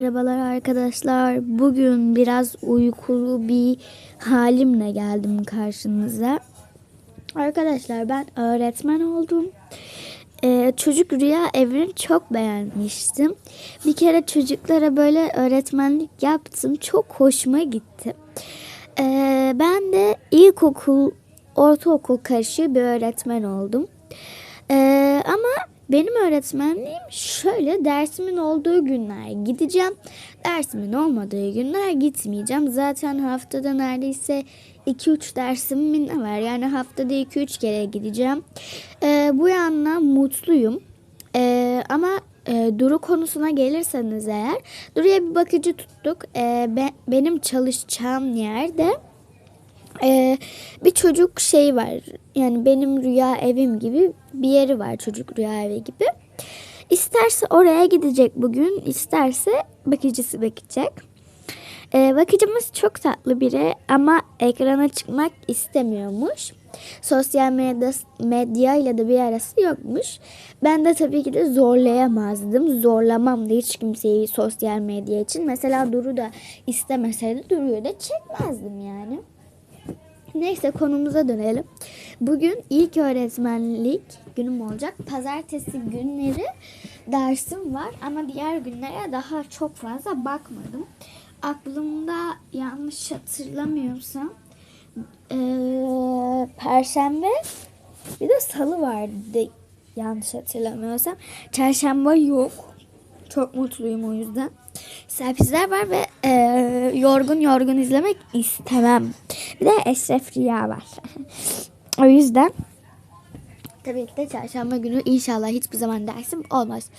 Merhabalar arkadaşlar. Bugün biraz uykulu bir halimle geldim karşınıza. Arkadaşlar ben öğretmen oldum. Ee, çocuk rüya evini çok beğenmiştim. Bir kere çocuklara böyle öğretmenlik yaptım. Çok hoşuma gitti. Ee, ben de ilkokul, ortaokul karışığı bir öğretmen oldum. Ee, ama benim öğretmenliğim şöyle dersimin olduğu günler gideceğim. Dersimin olmadığı günler gitmeyeceğim. Zaten haftada neredeyse 2-3 dersim mi ne var? Yani haftada 2-3 kere gideceğim. Ee, bu yandan mutluyum. Ee, ama e, Duru konusuna gelirseniz eğer Duru'ya bir bakıcı tuttuk. Ee, be, benim çalışacağım yerde ee, bir çocuk şey var. Yani benim rüya evim gibi bir yeri var çocuk rüya evi gibi. İsterse oraya gidecek bugün, isterse bakıcısı bakacak. Ee, bakıcımız çok tatlı biri ama ekrana çıkmak istemiyormuş. Sosyal medya, medya ile de bir arası yokmuş. Ben de tabii ki de zorlayamazdım. Zorlamam da hiç kimseyi sosyal medya için. Mesela Duru da istemeseydi Duru'yu da çekmezdim yani. Neyse konumuza dönelim. Bugün ilk öğretmenlik günüm olacak. Pazartesi günleri dersim var ama diğer günlere daha çok fazla bakmadım. Aklımda yanlış hatırlamıyorsam eee, Perşembe bir de Salı vardı yanlış hatırlamıyorsam. Çarşamba yok. Çok mutluyum o yüzden. Serpizler var ve e, yorgun yorgun izlemek istemem. Bir de Rüya var. o yüzden tabii ki de çarşamba günü inşallah hiçbir zaman dersim olmaz.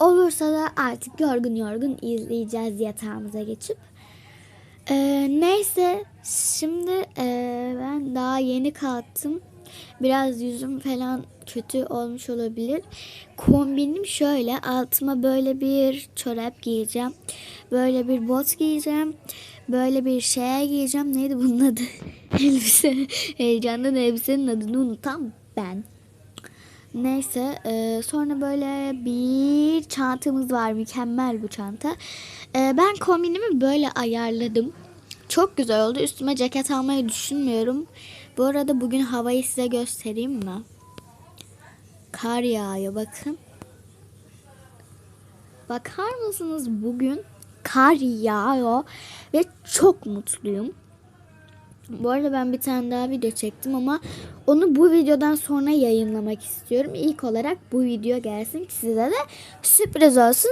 Olursa da artık yorgun yorgun izleyeceğiz yatağımıza geçip. E, neyse şimdi e, ben daha yeni kalktım. Biraz yüzüm falan kötü olmuş olabilir. Kombinim şöyle altıma böyle bir çorap giyeceğim. Böyle bir bot giyeceğim. Böyle bir şeye giyeceğim. Neydi bunun adı? Elbise. Heyecandan elbisenin adını unutan ben. Neyse e, sonra böyle bir çantamız var. Mükemmel bu çanta. E, ben kombinimi böyle ayarladım. Çok güzel oldu. Üstüme ceket almayı düşünmüyorum. Bu arada bugün havayı size göstereyim mi? Kar yağıyor bakın. Bakar mısınız bugün kar yağıyor ve çok mutluyum. Bu arada ben bir tane daha video çektim ama onu bu videodan sonra yayınlamak istiyorum. İlk olarak bu video gelsin size de sürpriz olsun.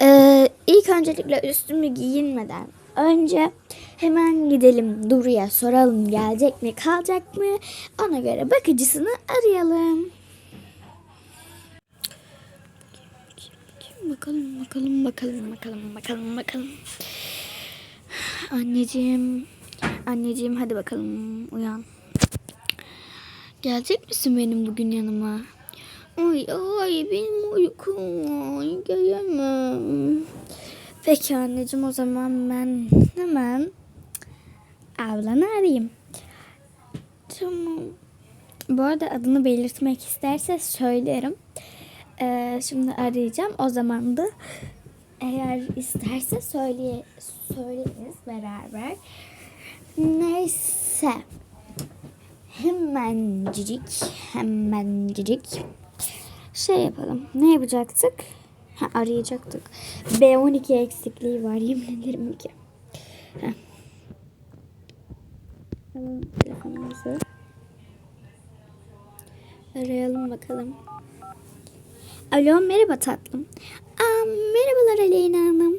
Ee, ilk öncelikle üstümü giyinmeden önce hemen gidelim Duru'ya soralım gelecek mi kalacak mı ona göre bakıcısını arayalım. Bakalım bakalım bakalım bakalım bakalım bakalım. Anneciğim anneciğim hadi bakalım uyan. Gelecek misin benim bugün yanıma? Ay ay benim uykum var gelemem. Peki anneciğim o zaman ben hemen ablanı arayayım. Tamam. Bu arada adını belirtmek isterse söylerim. Ee, şimdi arayacağım. O zaman da eğer isterse söyleye, söyleriz beraber. Neyse. Hemencik, hemencik. Şey yapalım. Ne yapacaktık? Ha, arayacaktık. B12 eksikliği var yemin ederim ki. Telefonumuzu. Arayalım bakalım. Alo merhaba tatlım. Aa, merhabalar Aleyna Hanım.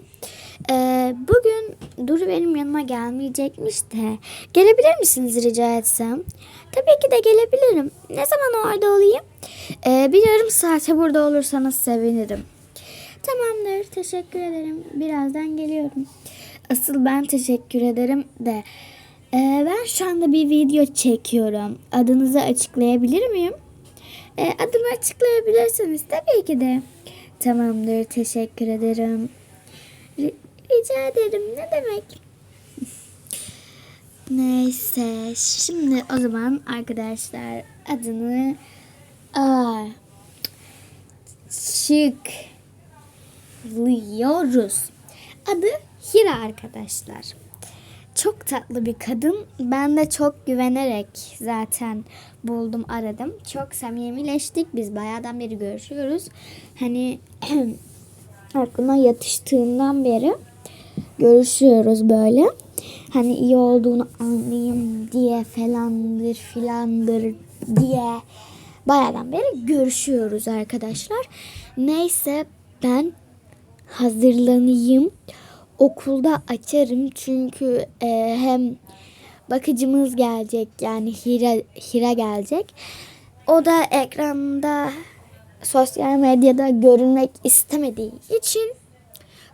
Ee, bugün Duru benim yanıma gelmeyecekmiş de gelebilir misiniz rica etsem? Tabii ki de gelebilirim. Ne zaman orada olayım? Ee, bir yarım saate burada olursanız sevinirim. Tamamdır teşekkür ederim. Birazdan geliyorum. Asıl ben teşekkür ederim de ee, ben şu anda bir video çekiyorum. Adınızı açıklayabilir miyim? E, adımı açıklayabilirsiniz tabii ki de. Tamamdır teşekkür ederim. Ri- rica ederim ne demek. Neyse şimdi o zaman arkadaşlar adını Aa, açıklıyoruz. Adı Hira arkadaşlar. Çok tatlı bir kadın. Ben de çok güvenerek zaten buldum aradım. Çok samimileştik. Biz bayağıdan beri görüşüyoruz. Hani aklıma yatıştığından beri görüşüyoruz böyle. Hani iyi olduğunu anlayayım diye falandır filandır diye bayağıdan beri görüşüyoruz arkadaşlar. Neyse ben hazırlanayım. Okulda açarım çünkü e, hem bakıcımız gelecek yani Hira, Hira gelecek. O da ekranda sosyal medyada görünmek istemediği için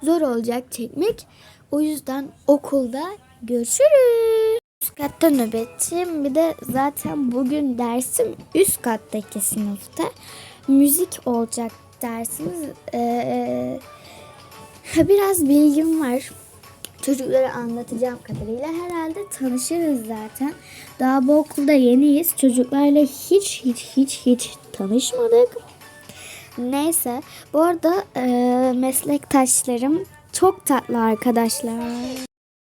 zor olacak çekmek. O yüzden okulda görüşürüz. Üst katta nöbetçiyim. Bir de zaten bugün dersim üst kattaki sınıfta. Müzik olacak dersimiz. Ee, biraz bilgim var. Çocuklara anlatacağım kadarıyla herhalde tanışırız zaten. Daha bu okulda yeniyiz. Çocuklarla hiç hiç hiç hiç tanışmadık. Neyse. Bu arada e, meslektaşlarım çok tatlı arkadaşlar.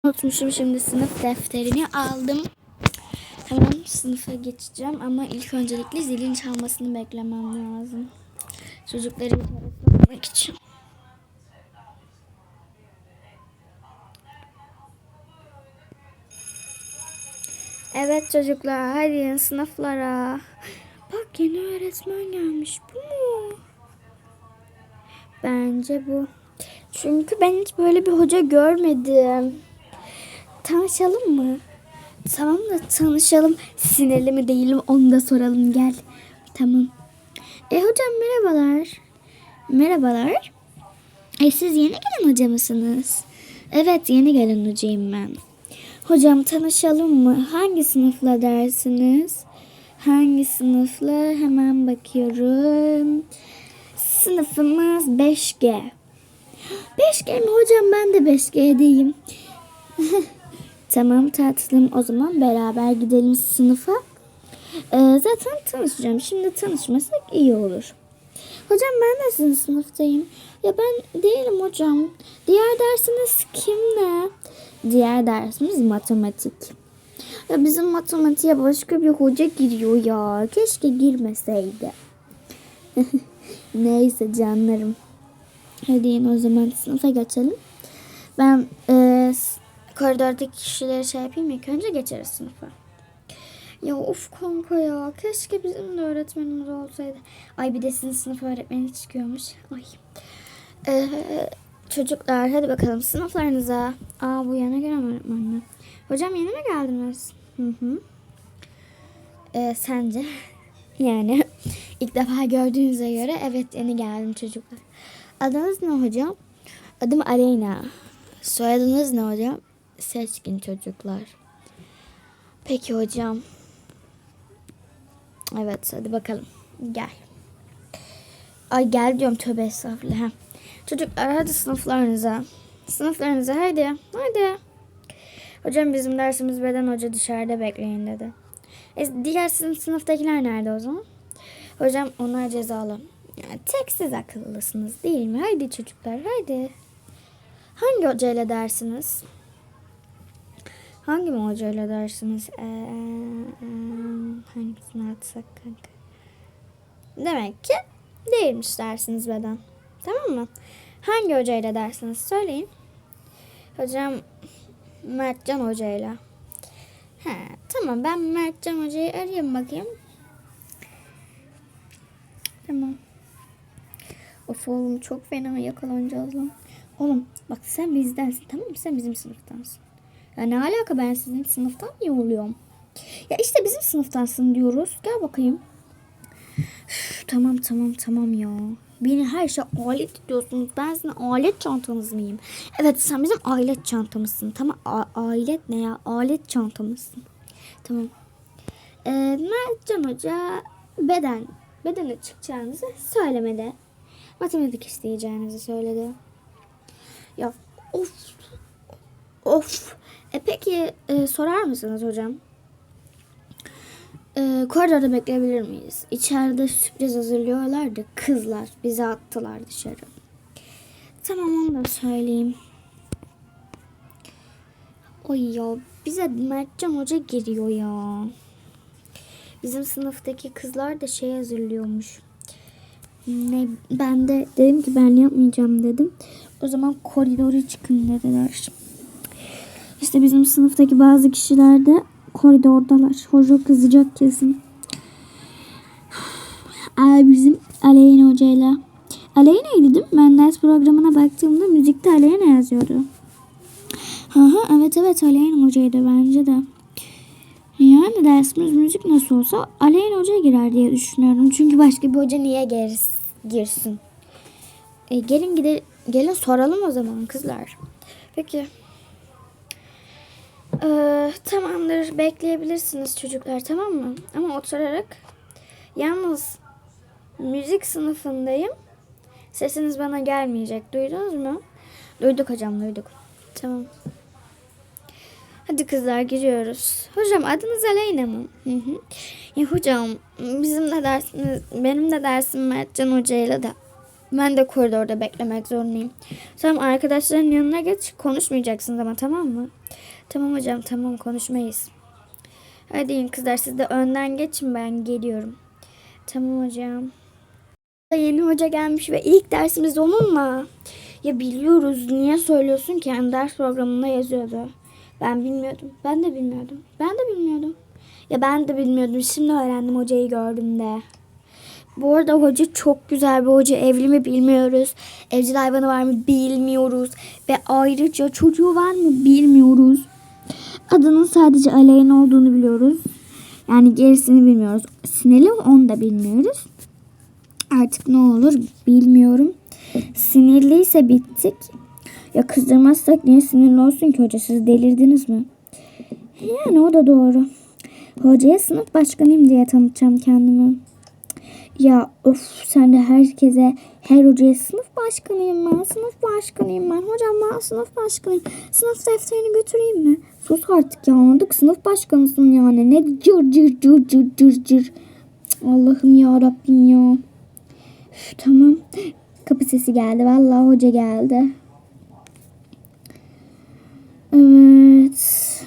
Unutmuşum şimdi sınıf defterini aldım. Hemen sınıfa geçeceğim ama ilk öncelikle zilin çalmasını beklemem lazım. Çocukları bir için. Evet çocuklar hadi sınıflara. Bak yeni öğretmen gelmiş. Bu mu? Bence bu. Çünkü ben hiç böyle bir hoca görmedim. Tanışalım mı? Tamam da tanışalım. Sinirli mi değilim onu da soralım gel. Tamam. E hocam merhabalar. Merhabalar. E siz yeni gelen hoca mısınız? Evet yeni gelen hocayım ben. Hocam tanışalım mı? Hangi sınıfla dersiniz? Hangi sınıfla? Hemen bakıyorum. Sınıfımız 5G. 5G mi hocam? Ben de 5G'deyim. tamam tatlım. O zaman beraber gidelim sınıfa. Ee, zaten tanışacağım. Şimdi tanışmasak iyi olur. Hocam ben de sizin sınıftayım. Ya ben değilim hocam. Diğer dersiniz kimle? Diğer dersimiz matematik. Ya bizim matematiğe başka bir hoca giriyor ya. Keşke girmeseydi. Neyse canlarım. Hadi yine o zaman sınıfa geçelim. Ben e, koridordaki kişileri şey yapayım ilk önce geçeriz sınıfa. Ya of kanka ya. Keşke bizim de öğretmenimiz olsaydı. Ay bir de sizin sınıf öğretmeni çıkıyormuş. Ay. Ee, çocuklar hadi bakalım sınıflarınıza. Aa bu yana gelen öğretmenler. Hocam yeni mi geldiniz? Hı hı. Ee, sence? Yani ilk defa gördüğünüze göre evet yeni geldim çocuklar. Adınız ne hocam? Adım Aleyna. Soyadınız ne hocam? Seçkin çocuklar. Peki hocam. Evet hadi bakalım. Gel. Ay gel diyorum tövbe estağfurullah. Çocuklar hadi sınıflarınıza. Sınıflarınıza hadi. Hadi. Hocam bizim dersimiz beden hoca dışarıda bekleyin dedi. E, diğer sizin sınıftakiler nerede o zaman? Hocam onlar cezalı. Yani tek siz akıllısınız değil mi? Haydi çocuklar haydi. Hangi hocayla dersiniz? Hangi hocayla dersiniz? Ee, e, hangisini atsak kanka? Demek ki değilmiş dersiniz beden. Tamam mı? Hangi hocayla dersiniz? Söyleyin. Hocam Mertcan hocayla. He, tamam ben Mertcan hocayı arayayım bakayım. Tamam. Of oğlum çok fena yakalanacağız lan. Oğlum bak sen bizdensin tamam mı? Sen bizim sınıftansın. Ya ne alaka ben sizin sınıftan niye oluyorum? Ya işte bizim sınıftansın diyoruz. Gel bakayım. Üf, tamam tamam tamam ya. Beni her şey alet diyorsunuz. Ben sizin alet çantanız mıyım? Evet sen bizim alet çantamızsın. Tamam A- alet ne ya? Alet çantamızsın. Tamam. Ee, Mertcan Hoca beden bedene çıkacağınızı söylemedi. Matematik isteyeceğinizi söyledi. Ya of of. E peki e, sorar mısınız hocam? E, koridorda bekleyebilir miyiz? İçeride sürpriz hazırlıyorlardı kızlar. Bizi attılar dışarı. Tamam onu da söyleyeyim. Ay ya bize Mertcan Hoca giriyor ya. Bizim sınıftaki kızlar da şey hazırlıyormuş. Ne, ben de dedim ki ben yapmayacağım dedim. O zaman koridora çıkın dediler. İşte bizim sınıftaki bazı kişiler de koridordalar. Hoca kızacak kesin. Aa, bizim Aleyna hocayla. Aleyna'ydı değil mi? Ben ders programına baktığımda müzikte Aleyna yazıyordu. Hı evet evet Aleyna hocaydı bence de. Yani dersimiz müzik nasıl olsa Aleyna hoca girer diye düşünüyorum. Çünkü başka bir hoca niye gir- girsin? E, gelin gide gelin soralım o zaman kızlar. Peki. Ee, tamamdır bekleyebilirsiniz çocuklar tamam mı? Ama oturarak. Yalnız müzik sınıfındayım. Sesiniz bana gelmeyecek. Duydunuz mu? Duyduk hocam duyduk. Tamam. Hadi kızlar giriyoruz. Hocam adınız Aleyna mı? Hı hı. Ya hocam bizim de dersimiz, benim de dersim Mertcan Hoca'yla da. Ben de koridorda beklemek zorundayım. Tamam arkadaşların yanına geç. Konuşmayacaksınız ama tamam mı? Tamam hocam tamam konuşmayız. Hadi in kızlar siz de önden geçin ben geliyorum. Tamam hocam. Yeni hoca gelmiş ve ilk dersimiz onunla. Ya biliyoruz niye söylüyorsun ki? Yani ders programında yazıyordu. Ben bilmiyordum. Ben de bilmiyordum. Ben de bilmiyordum. Ya ben de bilmiyordum. Şimdi öğrendim hocayı gördüğümde. Bu arada hoca çok güzel bir hoca. Evli mi bilmiyoruz. Evcil hayvanı var mı bilmiyoruz. Ve ayrıca çocuğu var mı bilmiyoruz. Adının sadece Aleyna olduğunu biliyoruz. Yani gerisini bilmiyoruz. Sinirli mi onu da bilmiyoruz. Artık ne olur bilmiyorum. Sinirliyse bittik. Ya kızdırmazsak niye sinirli olsun ki hoca? Siz delirdiniz mi? Yani o da doğru. Hocaya sınıf başkanıyım diye tanıtacağım kendimi. Ya of sen de herkese her hocaya sınıf başkanıyım ben. Sınıf başkanıyım ben. Hocam ben sınıf başkanıyım. Sınıf defterini götüreyim mi? Sus artık ya anladık. Sınıf başkanısın yani. Ne cır cır cır cır cır cır. Allah'ım ya Rabbim ya. Üf, tamam. Kapı sesi geldi. Vallahi hoca geldi. Evet.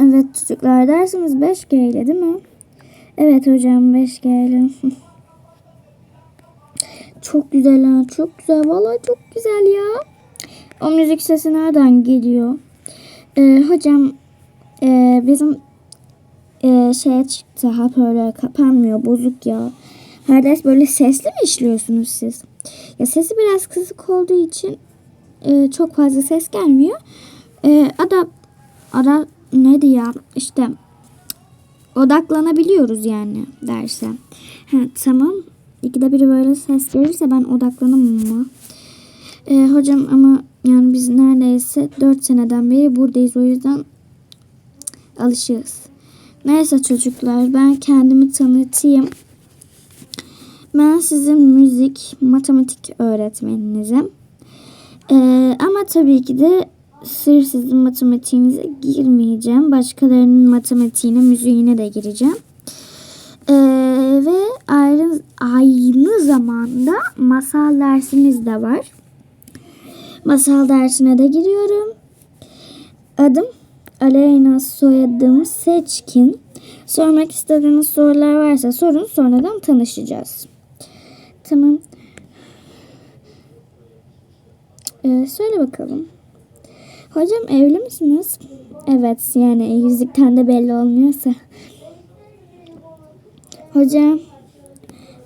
Evet çocuklar dersimiz 5G ile değil mi? Evet hocam 5G ile. çok güzel ha çok güzel. Vallahi çok güzel ya. O müzik sesi nereden geliyor? Ee, hocam e, bizim e, şeye çıktı hoparlör kapanmıyor bozuk ya. Her ders böyle sesli mi işliyorsunuz siz? Ya sesi biraz kısık olduğu için e, çok fazla ses gelmiyor. E, ada ara neydi ya işte odaklanabiliyoruz yani derse. Ha, tamam. İkide biri böyle ses gelirse ben odaklanamam ama. E, hocam ama yani biz neredeyse 4 seneden beri buradayız. O yüzden alışığız. Neyse çocuklar ben kendimi tanıtayım. Ben sizin müzik, matematik öğretmeninizim. Ee, ama tabii ki de sır sizin matematiğinize girmeyeceğim. Başkalarının matematiğine, müziğine de gireceğim. Ee, ve ayrı, aynı zamanda masal dersimiz de var. Masal dersine de giriyorum. Adım Aleyna, soyadım Seçkin. Sormak istediğiniz sorular varsa sorun sonradan tanışacağız. Tamam. Ee, söyle bakalım. Hocam evli misiniz? Evet yani yüzükten de belli olmuyorsa. Hocam.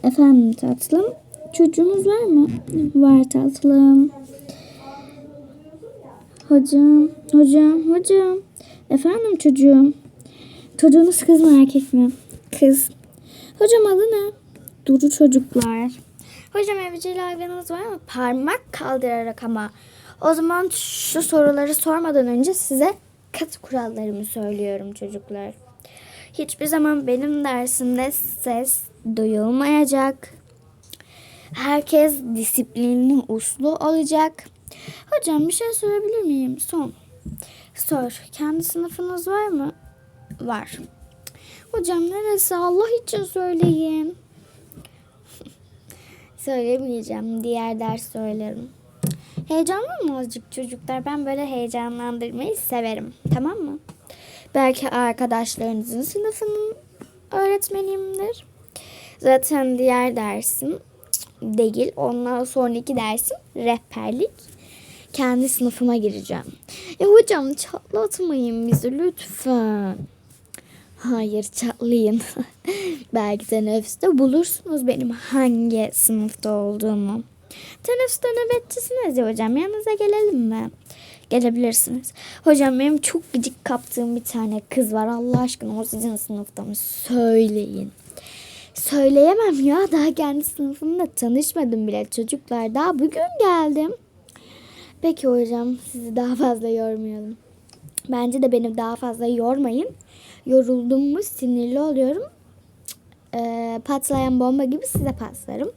Efendim tatlım. Çocuğunuz var mı? Var tatlım. Hocam, hocam, hocam. Efendim çocuğum. Çocuğunuz kız mı erkek mi? Kız. Hocam adı ne? Duru çocuklar. Hocam evcil hayvanınız var mı? Parmak kaldırarak ama. O zaman şu soruları sormadan önce size katı kurallarımı söylüyorum çocuklar. Hiçbir zaman benim dersimde ses duyulmayacak. Herkes disiplinli, uslu olacak. Hocam bir şey sorabilir miyim? Son. Sor. Kendi sınıfınız var mı? Var. Hocam neresi? Allah için söyleyin. Söylemeyeceğim. Diğer ders söylerim. Heyecanlı mı azıcık çocuklar? Ben böyle heyecanlandırmayı severim. Tamam mı? Belki arkadaşlarınızın sınıfının öğretmeniyimdir. Zaten diğer dersim değil. Ondan sonraki dersim rehberlik. Kendi sınıfıma gireceğim. E hocam çatlatmayın bizi lütfen. Hayır çatlayın. Belki teneffüste bulursunuz benim hangi sınıfta olduğumu. Teneffüste nöbetçisiniz ya hocam. Yanınıza gelelim mi? Gelebilirsiniz. Hocam benim çok gıcık kaptığım bir tane kız var. Allah aşkına o sizin sınıfta mı? Söyleyin. Söyleyemem ya. Daha kendi sınıfımla tanışmadım bile çocuklar. Daha bugün geldim. Peki hocam sizi daha fazla yormayalım. Bence de beni daha fazla yormayın. Yoruldum mu sinirli oluyorum. Ee, patlayan bomba gibi size paslarım.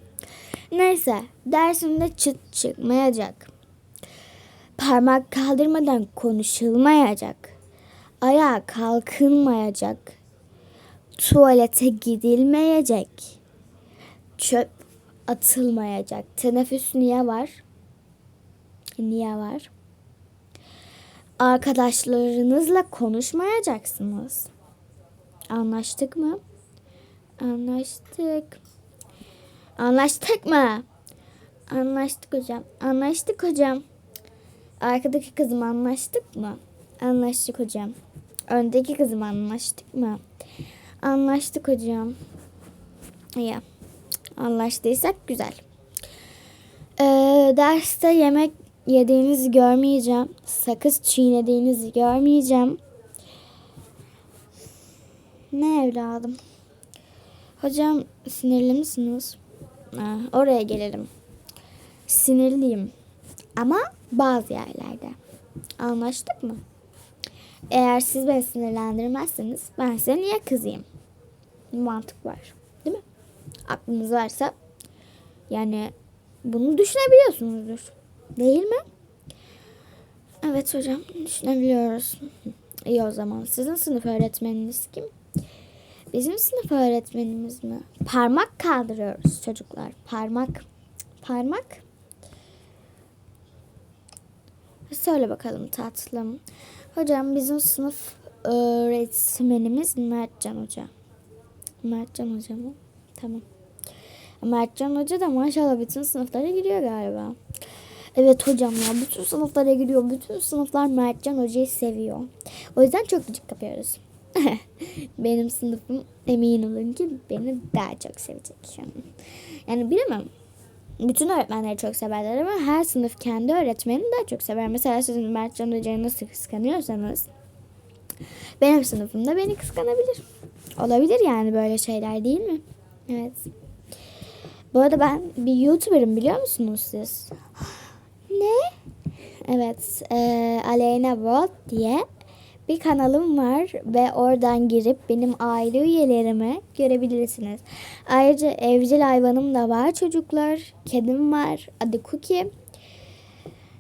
Neyse dersimde çıt çıkmayacak. Parmak kaldırmadan konuşulmayacak. Ayağa kalkılmayacak. Tuvalete gidilmeyecek. Çöp atılmayacak. Teneffüs niye var? Niye var? Arkadaşlarınızla konuşmayacaksınız. Anlaştık mı? Anlaştık. Anlaştık mı? Anlaştık hocam. Anlaştık hocam. Arkadaki kızım anlaştık mı? Anlaştık hocam. Öndeki kızım anlaştık mı? Anlaştık hocam. İyi. Anlaştıysak güzel. Ee, derste yemek yediğinizi görmeyeceğim. Sakız çiğnediğinizi görmeyeceğim. Ne evladım? Hocam sinirli misiniz? Oraya gelelim. Sinirliyim. Ama bazı yerlerde. Anlaştık mı? Eğer siz beni sinirlendirmezseniz ben size niye kızayım? Mantık var. Değil mi? Aklınız varsa yani bunu düşünebiliyorsunuzdur. Değil mi? Evet hocam düşünebiliyoruz. İyi o zaman. Sizin sınıf öğretmeniniz kim? Bizim sınıf öğretmenimiz mi? Parmak kaldırıyoruz çocuklar. Parmak. Parmak. Söyle bakalım tatlım. Hocam bizim sınıf öğretmenimiz Mertcan Hoca. Mertcan Hoca mı? Tamam. Mertcan Hoca da maşallah bütün sınıflara giriyor galiba. Evet hocam ya bütün sınıflara giriyor. Bütün sınıflar Mertcan Hoca'yı seviyor. O yüzden çok gıcık kapıyoruz. Benim sınıfım emin olun ki beni daha çok sevecek. Yani bilemem. Bütün öğretmenleri çok severler ama her sınıf kendi öğretmenini daha çok sever. Mesela siz Mertcan Hoca'yı nasıl kıskanıyorsanız benim sınıfımda beni kıskanabilir. Olabilir yani böyle şeyler değil mi? Evet. Bu arada ben bir YouTuber'ım biliyor musunuz siz? Ne? Evet. E, Aleyna Bot diye bir kanalım var ve oradan girip benim aile üyelerimi görebilirsiniz. Ayrıca evcil hayvanım da var çocuklar. Kedim var. Adı Cookie.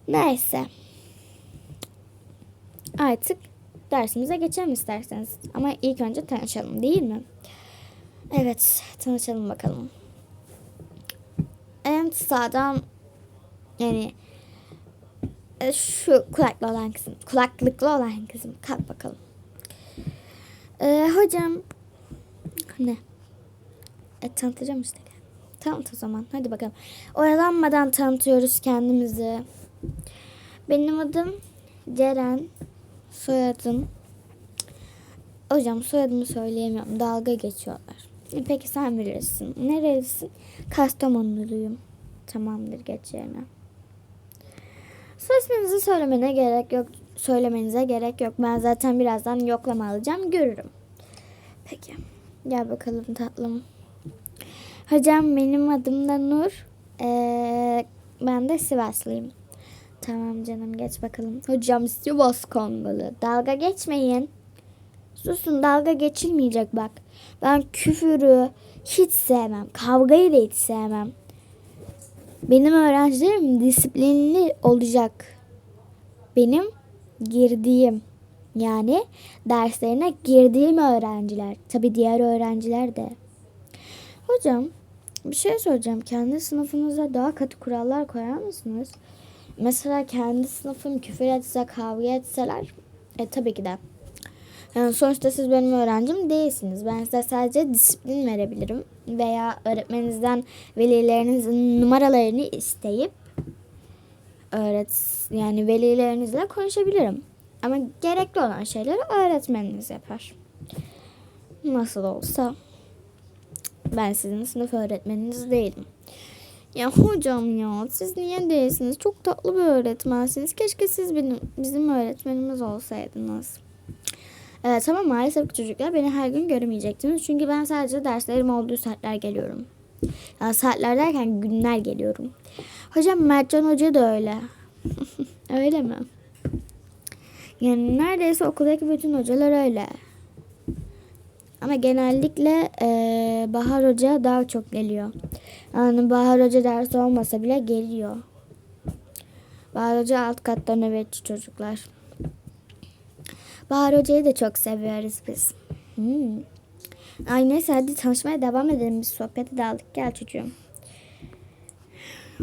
Neyse. Artık dersimize geçelim isterseniz. Ama ilk önce tanışalım değil mi? Evet tanışalım bakalım. En sağdan yani e, şu kulaklı olan kızım. Kulaklıklı olan kızım. Kalk bakalım. Ee, hocam. Ne? E, tanıtacağım işte. Tanıt o zaman. Hadi bakalım. Oyalanmadan tanıtıyoruz kendimizi. Benim adım Ceren. Soyadım. Hocam soyadımı söyleyemiyorum. Dalga geçiyorlar. E, peki sen bilirsin. Nerelisin? Kastamonuluyum. Tamamdır geç yerine. İsminizi söylemene gerek yok. Söylemenize gerek yok. Ben zaten birazdan yoklama alacağım. Görürüm. Peki. Gel bakalım tatlım. Hocam benim adım da Nur. Ee, ben de Sivaslıyım. Tamam canım geç bakalım. Hocam Sivas Kongalı. Dalga geçmeyin. Susun dalga geçilmeyecek bak. Ben küfürü hiç sevmem. Kavgayı da hiç sevmem. Benim öğrencilerim disiplinli olacak. Benim girdiğim yani derslerine girdiğim öğrenciler. Tabi diğer öğrenciler de. Hocam bir şey soracağım. Kendi sınıfınıza daha katı kurallar koyar mısınız? mesela kendi sınıfım küfür etse kavga etseler e, tabii ki de yani sonuçta siz benim öğrencim değilsiniz. Ben size sadece disiplin verebilirim. Veya öğretmeninizden velilerinizin numaralarını isteyip öğret yani velilerinizle konuşabilirim. Ama gerekli olan şeyleri öğretmeniniz yapar. Nasıl olsa ben sizin sınıf öğretmeniniz değilim. Ya hocam ya siz niye değilsiniz? Çok tatlı bir öğretmensiniz. Keşke siz benim bizim öğretmenimiz olsaydınız. Evet ama maalesef çocuklar beni her gün göremeyecektiniz. Çünkü ben sadece derslerim olduğu saatler geliyorum. Yani saatler derken günler geliyorum. Hocam Mertcan Hoca da öyle. öyle mi? Yani neredeyse okuldaki bütün hocalar öyle. Ama genellikle eee, Bahar Hoca daha çok geliyor. Yani Bahar Hoca dersi olmasa bile geliyor. Bahar Hoca alt katta nöbetçi çocuklar. Bahar Hoca'yı da çok seviyoruz biz. Hmm. Ay neyse hadi tanışmaya devam edelim. Biz sohbete daldık. Gel çocuğum.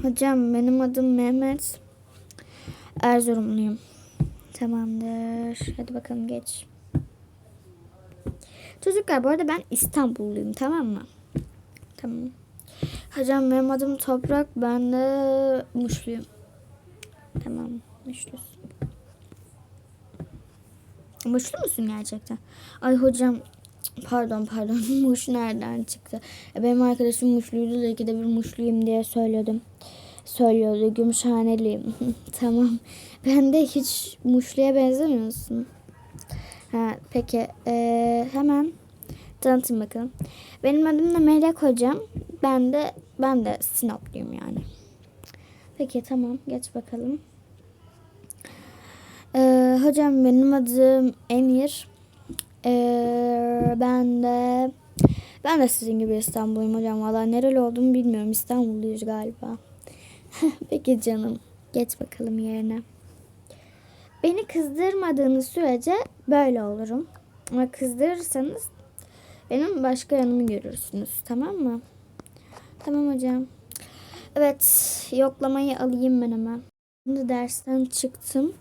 Hocam benim adım Mehmet. Erzurumluyum. Tamamdır. Hadi bakalım geç. Çocuklar bu arada ben İstanbulluyum tamam mı? Tamam. Hocam benim adım Toprak. Ben de Muşluyum. Tamam. Muşlusun. Muşlu musun gerçekten? Ay hocam pardon pardon Muş nereden çıktı? E, Benim arkadaşım Muşluydu da ikide bir Muşluyum diye söylüyordum. Söylüyordu Gümüşhaneliyim. tamam. Ben de hiç Muşlu'ya benzemiyorsun. Ha, peki ee, hemen tanıtayım bakalım. Benim adım da Melek hocam. Ben de ben de Sinopluyum yani. Peki tamam geç bakalım. Ee, hocam benim adım Emir. Ee, ben de ben de sizin gibi İstanbulluyum hocam. Valla nereli olduğumu bilmiyorum. İstanbulluyuz galiba. Peki canım. Geç bakalım yerine. Beni kızdırmadığınız sürece böyle olurum. Ama kızdırırsanız benim başka yanımı görürsünüz. Tamam mı? Tamam hocam. Evet. Yoklamayı alayım ben hemen. Şimdi dersten çıktım.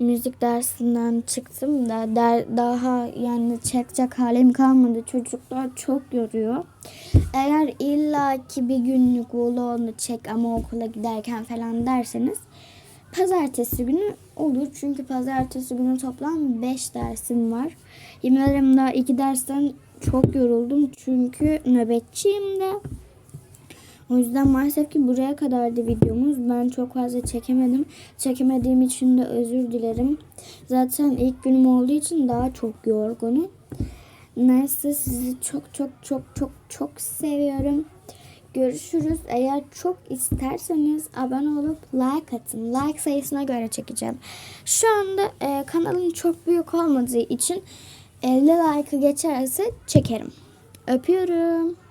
Müzik dersinden çıktım da der, daha yani çekecek halim kalmadı. Çocuklar çok yoruyor. Eğer illaki bir günlük vlogunu çek ama okula giderken falan derseniz pazartesi günü olur. Çünkü pazartesi günü toplam 5 dersim var. Yemin ederim daha 2 dersten çok yoruldum. Çünkü nöbetçiyim de. O yüzden maalesef ki buraya kadardı videomuz. Ben çok fazla çekemedim. Çekemediğim için de özür dilerim. Zaten ilk günüm olduğu için daha çok yorgunum. Neyse sizi çok çok çok çok çok seviyorum. Görüşürüz. Eğer çok isterseniz abone olup like atın. Like sayısına göre çekeceğim. Şu anda e, kanalım çok büyük olmadığı için 50 like'ı geçerse çekerim. Öpüyorum.